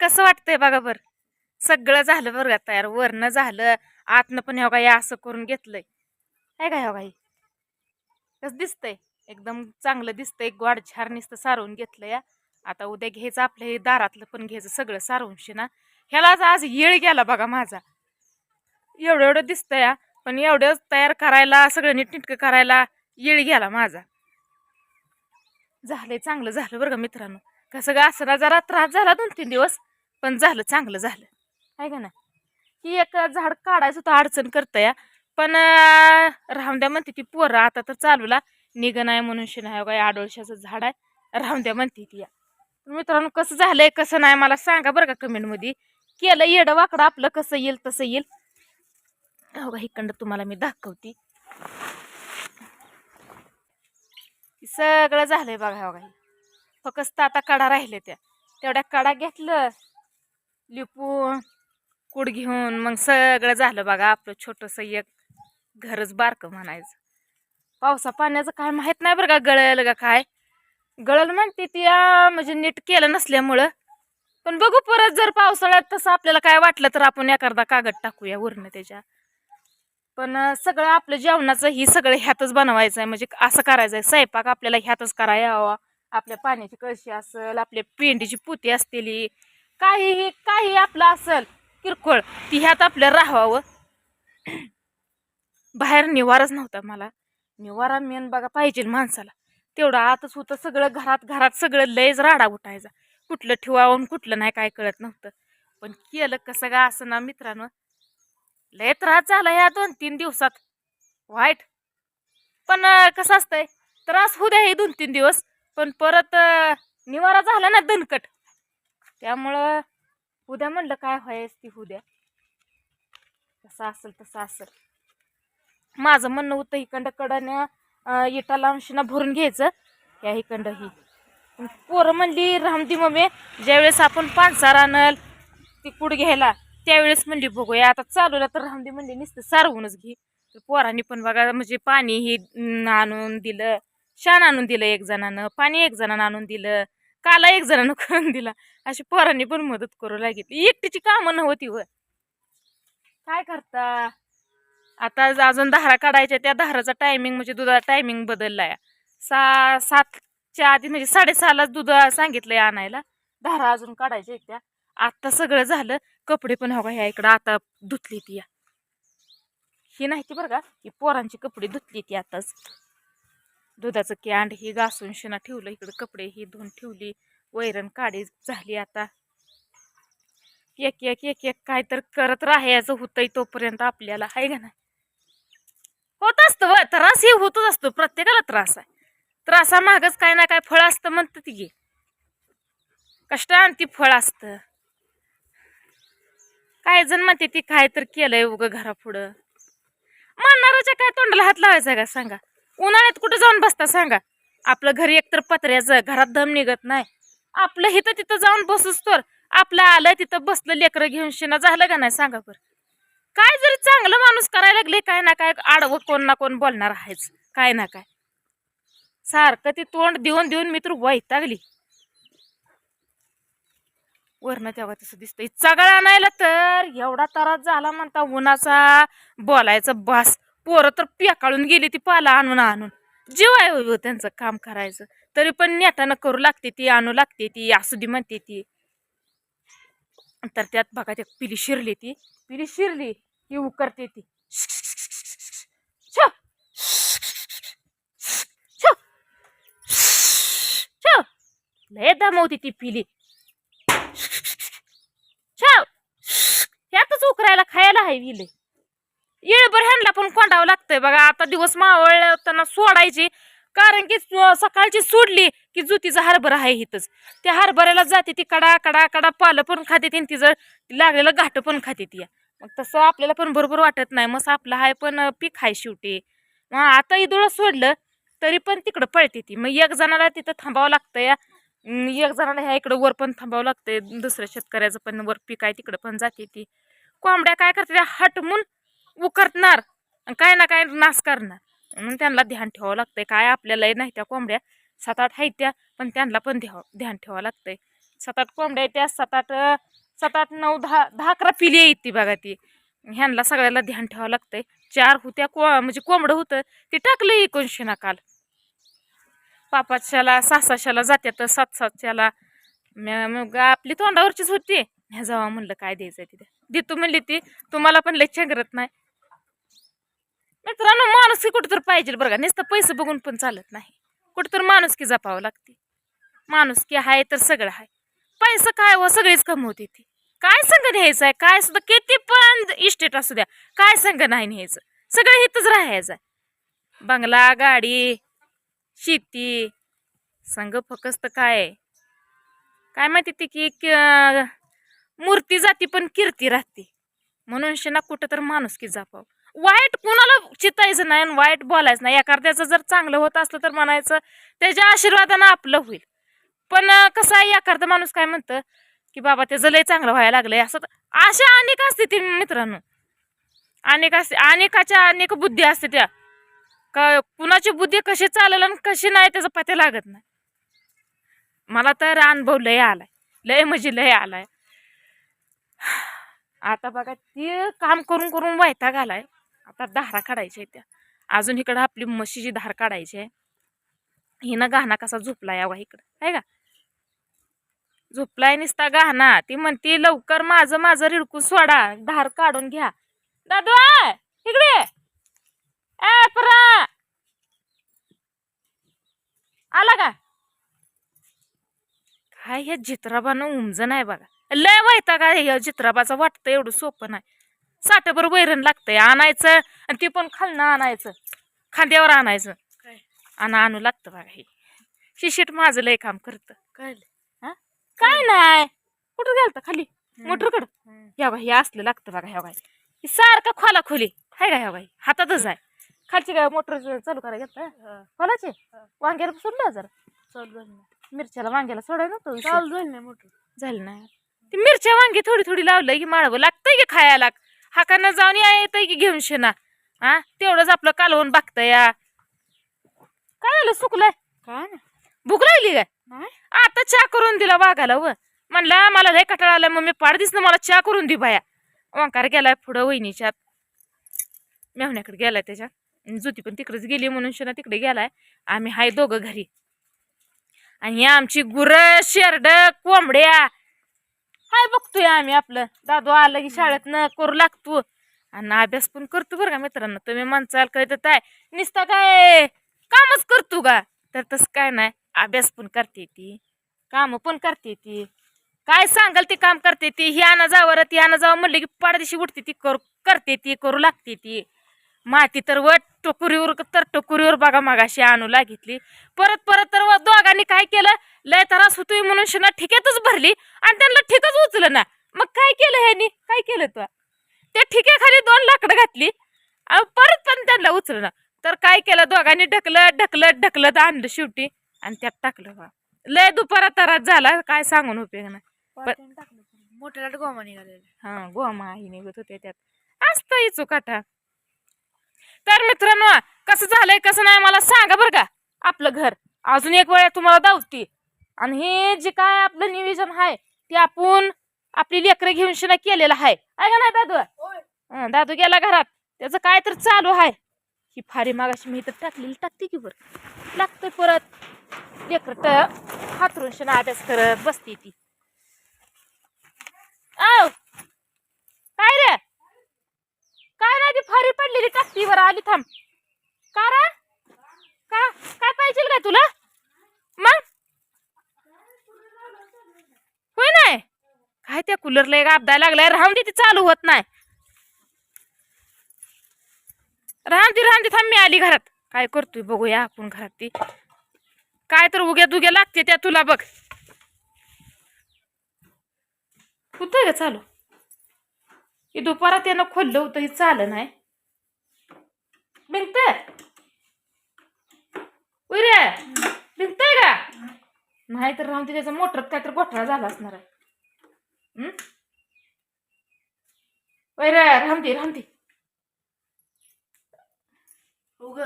कसं वाटतंय बघा बर. सगळं झालं बरं का तयार. वरनं झालं आतनं पण हो काही असं करून घेतलंय. काय का हो काही? कसं दिसतंय? एकदम चांगलं दिसतंय. गोड छार नुसतं सारवून घेतलं या आता उद्या घ्यायचं आपल्या हे दारातलं पण घ्यायचं सगळं सारवूनशी ना. ह्यालाच आज येळ गेला बघा माझा. एवढं एवढं दिसतंय या पण एवढं तयार करायला सगळं नीटनीटकं करायला येळ गेला माझा. झालंय चांगलं झालं बरं का मित्रांनो. कसं का असं जरा त्रास झाला दोन तीन दिवस. पण झालं चांगलं झालं. आहे का ना ही एक झाड काढायचं होतं अडचण करतं या पण रामद्या राहून द्या म्हणते ती पोरं आता तर चालूला. निघ नाही म्हणून शिना काय आडोळशाचं झाड आहे. राहून द्या म्हणते ती या. मित्रांनो कसं झालंय कसं नाही मला सांगा बरं का कमेंटमध्ये. केलं येडं वाकडं आपलं कसं येईल तसं येईल. हो का इकडं तुम्हाला मी दाखवते. सगळं झालंय बघा हो काही फक्त आता कडा राहिले त्या. तेवढ्या कडा घेतलं लिपू कूड घेऊन मग सगळं झालं बघा. आपलं छोटंसं एक घरच बारकं म्हणायचं. पावसा पाण्याचं काय माहीत नाही बरं का गळलं का काय. गळल म्हणते ती म्हणजे नीट केलं नसल्यामुळं. पण बघू परत जर पावसाळ्यात तसं आपल्याला काय वाटलं तर आपण एखादा कागद टाकूया वरनं त्याच्या. पण सगळं आपलं जेवणाचं ही सगळं ह्यातच बनवायचं आहे म्हणजे असं करायचं आहे स्वयंपाक आपल्याला ह्यातच करायला हवा. आपल्या पाण्याची कळशी असेल आपल्या पेंडीची पुती असतील काहीही काही आपलं असेल किरकोळ ती ह्यात आपल्या राहावं. बाहेर निवारच नव्हता मला. निवारा मेन बघा पाहिजे माणसाला. तेवढं आतच होतं सगळं घरात घरात सगळं लयच राडा उठायचा. कुठलं ठेवावं कुठलं नाही काय कळत नव्हतं. पण केलं कसं का असं ना मित्रांनो? लय त्रास झाला या दोन तीन दिवसात. वाईट. पण कसं असतंय? त्रास होऊ द्या हे दोन तीन दिवस. पण परत निवारा झाला ना दणकट. त्यामुळं उद्या म्हणलं काय व्हायच ती उद्या. तसं असेल तसं असेल. माझं म्हणणं होतं इकडं कडनं इटा लावून भरून घ्यायचं. या इकडं ही. पोरं म्हणली रामदी मम्मी ज्यावेळेस आपण पानसार आणल ती कुड घ्यायला? त्यावेळेस म्हणली बघूया आता चालूला तर रामदी म्हणली नुसतं सारवूनच घे. तर पोरांनी पण बघा म्हणजे पाणी ही आणून दिलं शान आणून दिलं एक जणानं पाणी एक जणानं आणून दिलं. काला एक जणांना करून दिला. अशी पोरांनी पण मदत करू लागली. एकटीची कामं नव्हती व काय करता? आता अजून धारा काढायच्या त्या धाराचा टायमिंग म्हणजे दुधाचा टायमिंग बदललाय. सा सातच्या आधी म्हणजे साडेसहालाच दूध सांगितलंय आणायला. धारा अजून काढायच्या आहेत त्या आता सगळं झालं. कपडे पण हवा ह्या इकडं. आता धुतली ती. या ही नाही ती बरं का? ही पोरांची कपडे धुतली ती आताच. दुधाचं कॅन्ड ही घासून शिना ठेवलं इकडं कपडे ही धुवून ठेवली वैरण काढी झाली आता. एक एक एक एक काय तर करत राहायचं होतंय तोपर्यंत आपल्याला आहे का नाही? होत असतं व त्रास हे होतच असतो प्रत्येकाला त्रास आहे. त्रासामागच काय ना काय फळ असतं म्हणतं ती घे कष्ट आणती फळ असतं. काय जण म्हणते ती काय तर केलंय उगं घरापुढं. म्हणणाराच्या काय तोंडाला हात लावायचा का सांगा. उन्हाळ्यात कुठं जाऊन बसता सांगा? आपलं घरी एकतर पत्र्याचं घरात दम निघत नाही. आपलं हिथं तिथं जाऊन बसूस तर. आपलं आलं तिथं बसलं लेकरं घेऊन शिना झालं का नाही सांगा बरं? काय जरी चांगलं माणूस करायला लागले काय ना काय आडवं कोण ना कोण बोलणार आहेच. काय ना काय. सारखं ती तोंड देऊन देऊन मी तर वैतागली. वरनं तेव्हा तसं दिसतंय. सगळं आणायला तर एवढा त्रास झाला म्हणता उन्हाचा. बोलायचं बास. पोरं तर पेकाळून गेली ती पाला आणून आणून. जेवाय हो त्यांचं काम करायचं. तरी पण नेटानं करू लागते ती आणू लागते ती असू दे म्हणते ती. तर त्यात बघा त्या पिली शिरली ती. पिली शिरली की उकरते ती. छ! छ! छ! लय दमवती ती पिली. छाव त्यातच उकरायला खायला आहे विले. येळभर ह्यांना पण कोंडावं लागतंय बघा. आता दिवस मावळताना सोडायची. कारण की सकाळची सोडली की जुतीचा हरभरा आहे इथंच त्या हरभऱ्याला जाते ती कडा कडा कडा पालं पण खाते ती आणि तिचं लागलेलं घाट पण खाते ती. मग तसं आपल्याला पण बरोबर वाटत नाही. मग आपलं आहे पण पीक आहे शेवटी. मग आता इदोळं सोडलं तरी पण तिकडं पळते ती. मग एक जणाला तिथं थांबावं लागतं या एक जणाला ह्या इकडं वर पण थांबावं लागतंय. दुसऱ्या शेतकऱ्याचं पण वर पीक आहे तिकडं पण जाते ती. कोंबड्या काय करते त्या हटमून उकरणार काय ना काय नाश करणार. म्हणून त्यांना ध्यान ठेवावं लागतंय. काय आपल्याला नाही त्या कोंबड्या. सात आठ आहेत त्या पण त्यांना पण ध्याव ध्यान ठेवावं लागतंय. सात आठ कोंबड्या त्या सात आठ सात आठ नऊ दहा दहा अकरा पिली येते बघा ती. ह्यांना सगळ्याला ध्यान ठेवावं लागतंय. चार होत्या को म्हणजे कोंबडं होतं ते टाकलं एकोणशे ना काल. पापाच्याला सासाशाला जात्यात सात सातच्याला मग आपली तोंडावरचीच होती. ह्या जावा म्हणलं काय द्यायचं तिथे. देतो म्हणली ती. तुम्हाला पण लय चंगरत नाही. मित्रांनो माणुसकी कुठं तर पाहिजे बरं का? नुसतं पैसे बघून पण चालत नाही. कुठं तर माणुसकी जपावं लागते. माणुसकी आहे तर सगळं आहे पैसा काय व? सगळीच कमवते ती. काय संघ न्यायचं आहे? काय सुद्धा किती पण इस्टेट असू द्या. काय संघ नाही न्यायचं. सगळं हितच राहायचं आहे. बंगला गाडी शेती संघ फकस्त काय? आहे? काय माहिती ती की क- मूर्ती जाती पण कीर्ती राहते. म्हणून शेना कुठं तर माणुसकी जपावं. वाईट कुणाला चितायचं नाही आणि वाईट बोलायचं नाही. एखाद्याचं जर चांगलं होत असलं तर म्हणायचं त्याच्या आशीर्वादानं आपलं होईल. पण कसं आहे एखादा माणूस काय म्हणतं की बाबा त्याचं लय चांगलं व्हायला लागलंय. असं तर- अशा अनेक असते ती मित्रांनो. अनेक असते अनेकाच्या अनेक बुद्धी असते त्या. का कुणाची बुद्धी कशी चालेल आणि कशी नाही त्याचा पत्या लागत नाही. मला तर अनुभव लय आलाय. लय म्हणजे लय आलाय. आता बघा ते काम करून करून वैताग आलाय. आता धारा काढायच्या त्या. अजून इकडं आपली म्हशीची धार काढायची आहे. हिनं गहना कसा झोपलाय यावा इकडं आहे का? झोपलाय निसता गहना ती म्हणती लवकर माझं माझं रिडकू सोडा. धार काढून घ्या. दादू इकडे परा. आला का? काय ह्या चित्राबानं उमज नाही बघा. लय वायता का ह्या चित्राबाचा वाटतं एवढं सोपं नाही. साठभर वैरण लागतंय आणायचं आणि ते पण खालनं आणायचं. खांद्यावर आणायचं. काय? आणि आणू लागतं बघा हे. शिशीट माझं लय काम करतं. काय काय नाही. कुठं गेलतं खाली? मोटरकडं? ह्या बघा हे असलं लागतं बघा ह्या बाई. ही सारखं खोला खोली हाय का ह्या बाई? हातातच आहे. खालची काय मोटर चालू करायला घेतलं खोलाचे? वांग्याला सोडलं जरा. चालू झालं नाही मिरच्याला वांग्याला सोडाय ना तो चालू झालं नाही मोठं झालं नाही ती मिरच्या वांगी थोडी थोडी लावलं की माळवं लागतंय की खायला हाकानं जाऊन या येतंय की घेऊन शेना. हा तेवढंच आपलं कालवून बघतं या. काय झालं सुकलंय? काय भूक लागली काय? आता चहा करून दिला वाघाला व. म्हणला मला लय कटाळा आलाय मग मी पाड दिसलं मला चहा करून दे बाया. ओंकार गेलाय पुढं वहिनीच्यात मेहण्याकडे गेलाय त्याच्या आणि ज्योती पण तिकडेच गेली म्हणून शेणा तिकडे गेलाय. आम्ही हाय दोघं घरी. आणि आमची गुरं शेरड कोंबड्या काय बघतोय आम्ही आपलं? दादू आलं की शाळेत न करू लागतो आणि अभ्यास पण करतो बरं का मित्रांनो. तुम्ही म्हणचाल कळत आहे निसता काय? कामच करतो का? तर तसं काय नाही. अभ्यास पण करते ती. काम पण करते ती. काय सांगाल ते काम करते ती? ही आणा जावर ती आणा जावं म्हणलं की पाडदिशी उठते ती करू करते ती करू लागते ती. माती तर वट. टोकुरीवर तर टोकुरीवर बघा मागाशी आणू लागितली परत परत तर दोघांनी काय केलं? लय त्रास होतोय म्हणून शिना ठिक्यातच भरली आणि त्यांना ठिकच उचलं ना. मग काय केलं ह्यानी? काय केलं तू? त्या ठिक्याखाली दोन लाकडं घातली. आणि परत पण त्यांना उचललं तर काय केलं? दोघांनी ढकलत ढकलत ढकलत आणलं शेवटी आणि त्यात टाकलं बा. लय दुपारा तरात झाला. काय सांगून उपयोग नाही. मोठ्याला गोमा निघालेले हा गोमा ही निघत होते त्यात. असतं इचू काटा तर मित्रांनो कसं झालंय कसं नाही मला सांगा बरं का. आपलं घर. अजून एक वेळा तुम्हाला दावती. आणि हे जे काय आपलं नियोजन आहे ते आपण आपली लेकरं घेऊन शिना केलेलं आहे. आहे का नाही दादू? हं, दादू गेला घरात. त्याचं काय तर चालू आहे. ही फारी मागाशी मी इथं टाकलेली टाकते की बरं? लागतंय परत. लेकर हातरून शिना अभ्यास करत बसते ती. आव! काय रे? काय नाही ती फारी पडलेली टाकतीवर आली थांब. का रा? का? काय पाहिजे का तुला? मग? होय नाही काय त्या कूलरला एक अपदा लागलाय? राहून दे ती चालू होत नाही राहून दे राहून दे थांब मी आली घरात. काय करतोय बघूया आपण घरात ती. काय तर उग्या दुग्या लागते त्या तुला बघ. होतंय का चालू. हे दुपारात त्यानं खोललं होतं हे चालं नाही. भिंगत उरे भिंतय का? नाही तर राहून त्याचा मोटरात काहीतरी गोठळा झाला असणार आहे. हम्म? वैर राहून दे. उग.